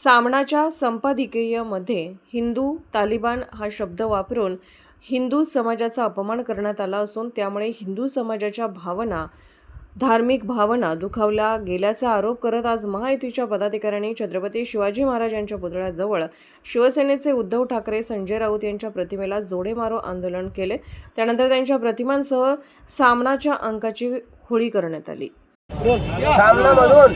सामनाच्या संपादकीयमध्ये हिंदू तालिबान हा शब्द वापरून हिंदू समाजाचा अपमान करण्यात आला असून त्यामुळे हिंदू समाजाच्या भावना धार्मिक भावना दुखावल्या गेल्याचा आरोप करत आज महायुतीच्या पदाधिकाऱ्यांनी छत्रपती शिवाजी महाराज यांच्या पुतळ्याजवळ शिवसेनेचे उद्धव ठाकरे संजय राऊत यांच्या प्रतिमेला जोडे मारो आंदोलन केले. त्यानंतर त्यांच्या प्रतिमांसह सामनाच्या अंकाची होळी करण्यात आली. सामनामधून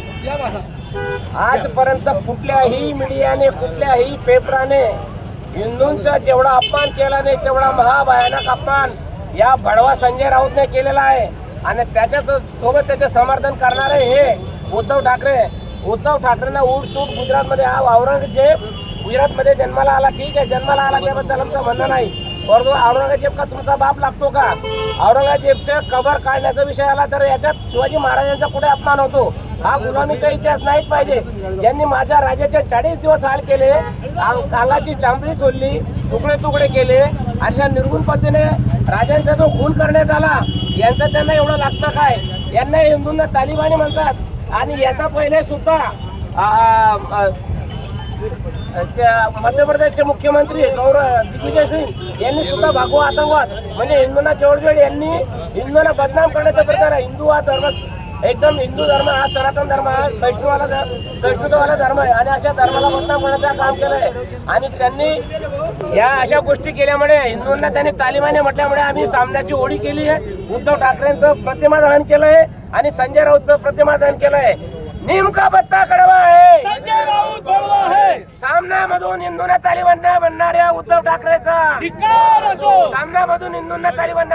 आजपर्यंत कुठल्याही मीडियाने कुठल्याही पेपराने हिंदूंचा जेवढा अपमान केला नाही तेवढा महाभयानक अपमान या भडवा संजय राऊतने केलेला आहे. आणि त्याच्यात सोबत त्याचे समर्थन करणारे हे उद्धव ठाकरे. उद्धव ठाकरेंना उठ सूट गुजरातमध्ये हा औरंगजेब गुजरातमध्ये जन्माला आला. ठीक आहे जन्माला आला त्याबद्दल आमचं म्हणणं नाही. औरंगजेब का तुमचा बाप लागतो का? औरंगजेबचं कबर काढण्याचा विषय आला तर याच्यात शिवाजी महाराजांचा कुठे अपमान होतो? हा गुलामीचा इतिहास नाहीच पाहिजे. ज्यांनी माझ्या राजाचे चाळीस दिवस हाल केले अंग- अंगाची चांबडी सोडली तुकडे तुकडे केले अशा निर्गुण पद्धतीने राजांचा जो खून करण्यात आला यांचं त्यांना एवढं लागतं काय? यांना हिंदूंना तालिबानी म्हणतात. आणि याचा पहिले सुद्धा त्या मध्य प्रदेशचे मुख्यमंत्री गौरव दिग्विजय सिंग यांनी सुद्धा भागवा आतंकवाद. म्हणजे हिंदूंना जवळजवळ यांनी हिंदूंना बदनाम करण्याचा प्रकार आहे हिंदू हा धर्म एकदम हिंदू धर्म हा सनातन धर्म हा सहिष्णुवाला धर्म सहिष्णुतावाला धर्म आहे. आणि अशा धर्माला बदनाम करण्याचं काम केलं आहे आणि त्यांनी या अशा गोष्टी केल्यामुळे हिंदूंना त्यांनी तालिबाने म्हटल्यामुळे आम्ही सामन्याची होळी केली आहे. उद्धव ठाकरेंचं प्रतिमा दहन केलं आहे आणि संजय राऊतचं प्रतिमा दहन केलं आहे नेमका बत्ता कडवा आहे. आहे सामन्यामधून हिंदूंना तालिबान बनणाऱ्या उद्धव ठाकरेचा. सामन्यामधून हिंदूंना तालिबान